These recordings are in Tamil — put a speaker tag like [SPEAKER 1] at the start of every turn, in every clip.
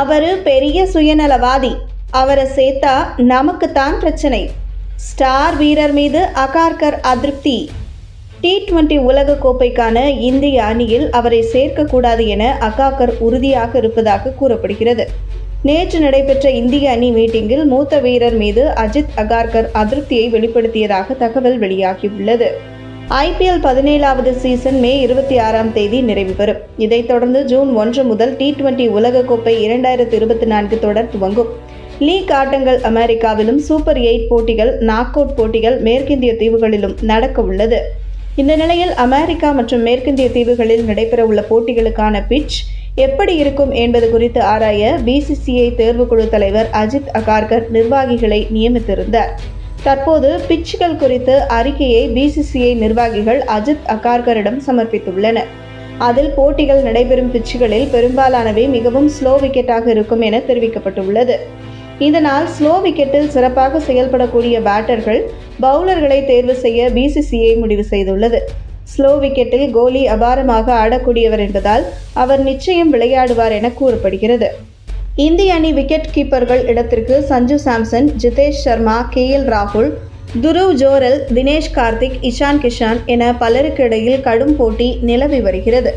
[SPEAKER 1] அவர் பெரிய சுயநலவாதி. அவரை சேர்த்தா நமக்கு தான் பிரச்சனை. ஸ்டார் வீரர் மீது அகார்கர் அதிருப்தி. டி டுவெண்டி உலக கோப்பைக்கான இந்திய அணியில் அவரை சேர்க்கக்கூடாது என அகாக்கர் உறுதியாக இருப்பதாக கூறப்படுகிறது. நேற்று நடைபெற்ற இந்திய அணி மீட்டிங்கில் மூத்த வீரர் மீது அஜித் அகார்கர் அதிருப்தியை வெளிப்படுத்தியதாக தகவல் வெளியாகியுள்ளது. ஐபிஎல் பதினேழாவது சீசன் மே இருபத்தி ஆறாம் தேதி நிறைவு பெறும். இதைத் தொடர்ந்து ஜூன் ஒன்று முதல் டி டுவெண்டி உலகக்கோப்பை இரண்டாயிரத்தி இருபத்தி நான்கு தொடர் துவங்கும். லீக் ஆட்டங்கள் அமெரிக்காவிலும் சூப்பர் எயிட் போட்டிகள் நாக் அவுட் போட்டிகள் மேற்கிந்திய தீவுகளிலும் நடக்க உள்ளது. இந்த நிலையில் அமெரிக்கா மற்றும் மேற்கிந்திய தீவுகளில் நடைபெறவுள்ள போட்டிகளுக்கான பிட்ச் எப்படி இருக்கும் என்பது குறித்து ஆராய பிசிசிஐ தேர்வுக்குழு தலைவர் அஜித் அகார்கர் நிர்வாகிகளை நியமித்திருந்தார். தற்போது பிட்ச்கள் குறித்து அறிக்கையை பிசிசிஐ நிர்வாகிகள் அஜித் அகார்கரிடம் சமர்ப்பித்துள்ளனர். அதில் போட்டிகள் நடைபெறும் பிச்சுகளில் பெரும்பாலானவை மிகவும் ஸ்லோ விக்கெட்டாக இருக்கும் என தெரிவிக்கப்பட்டுள்ளது. இதனால் ஸ்லோ விக்கெட்டில் சிறப்பாக செயல்படக்கூடிய பேட்டர்கள் பவுலர்களை தேர்வு செய்ய பிசிசிஐ முடிவு செய்துள்ளது. ஸ்லோ விக்கெட்டில் கோலி அபாரமாக ஆடக்கூடியவர் என்பதால் அவர் நிச்சயம் விளையாடுவார் என கூறப்படுகிறது. இந்திய அணி விக்கெட் கீப்பர்கள் இடத்திற்கு சஞ்சு சாம்சன் ஜிதேஷ் சர்மா கே எல் ராகுல் துருவ் ஜோரல் தினேஷ் கார்த்திக் இஷான் கிஷான் என பலருக்கு இடையில் கடும் போட்டி நிலவி வருகிறது.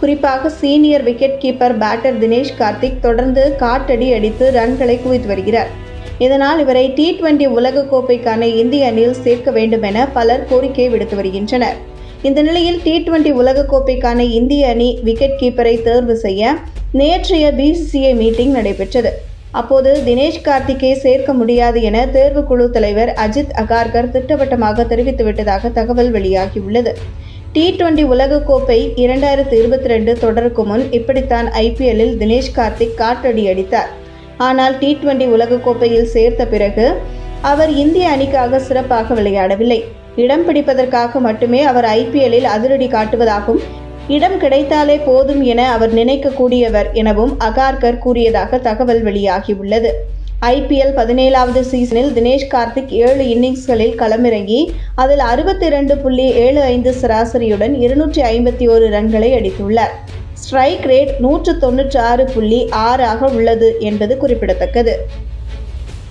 [SPEAKER 1] குறிப்பாக senior wicket keeper batter Dinesh Karthik தொடர்ந்து காட்டடி அடித்து ரன்களை குவித்து வருகிறார். இதனால் இவரை டி டுவெண்டி உலகக்கோப்பைக்கான இந்திய அணியில் சேர்க்க வேண்டும் என பலர் கோரிக்கை விடுத்து வருகின்றனர். இந்த நிலையில் டி டுவெண்டி உலகக்கோப்பைக்கான இந்திய அணி விக்கெட் கீப்பரை தேர்வு செய்ய நேற்றைய பிசிசிஐ மீட்டிங் நடைபெற்றது. அப்போது தினேஷ் கார்த்திக்கை சேர்க்க முடியாது என தேர்வுக்குழு தலைவர் அஜித் அகார்கர் திட்டவட்டமாக தெரிவித்துவிட்டதாக தகவல் வெளியாகியுள்ளது. டி டுவெண்டி உலகக்கோப்பை இரண்டாயிரத்து இருபத்தி ரெண்டு தொடருக்கு முன் இப்படித்தான் ஐபிஎல்லில் தினேஷ் கார்த்திக் காற்றடி அடித்தார். ஆனால் டி டுவெண்டி உலகக்கோப்பையில் சேர்த்த பிறகு அவர் இந்திய அணிக்காக சிறப்பாக விளையாடவில்லை. இடம் பிடிப்பதற்காக மட்டுமே அவர் ஐபிஎல்லில் அதிரடி காட்டுவதாகவும் இடம் கிடைத்தாலே போதும் என அவர் நினைக்கக்கூடியவர் எனவும் அகார்கர் கூறியதாக தகவல் வெளியாகியுள்ளது. ஐபிஎல் பதினேழாவது சீசனில் தினேஷ் கார்த்திக் ஏழு இன்னிங்ஸ்களில் களமிறங்கி அதில் அறுபத்தி இரண்டு புள்ளி ஏழு ஐந்து சராசரியுடன் இருநூற்றி ஐம்பத்தி ஓரு ரன்களை அடித்துள்ளார். ஸ்ட்ரைக் ரேட் நூற்று தொன்னூற்றி ஆறு புள்ளி ஆறாக உள்ளது என்பது குறிப்பிடத்தக்கது.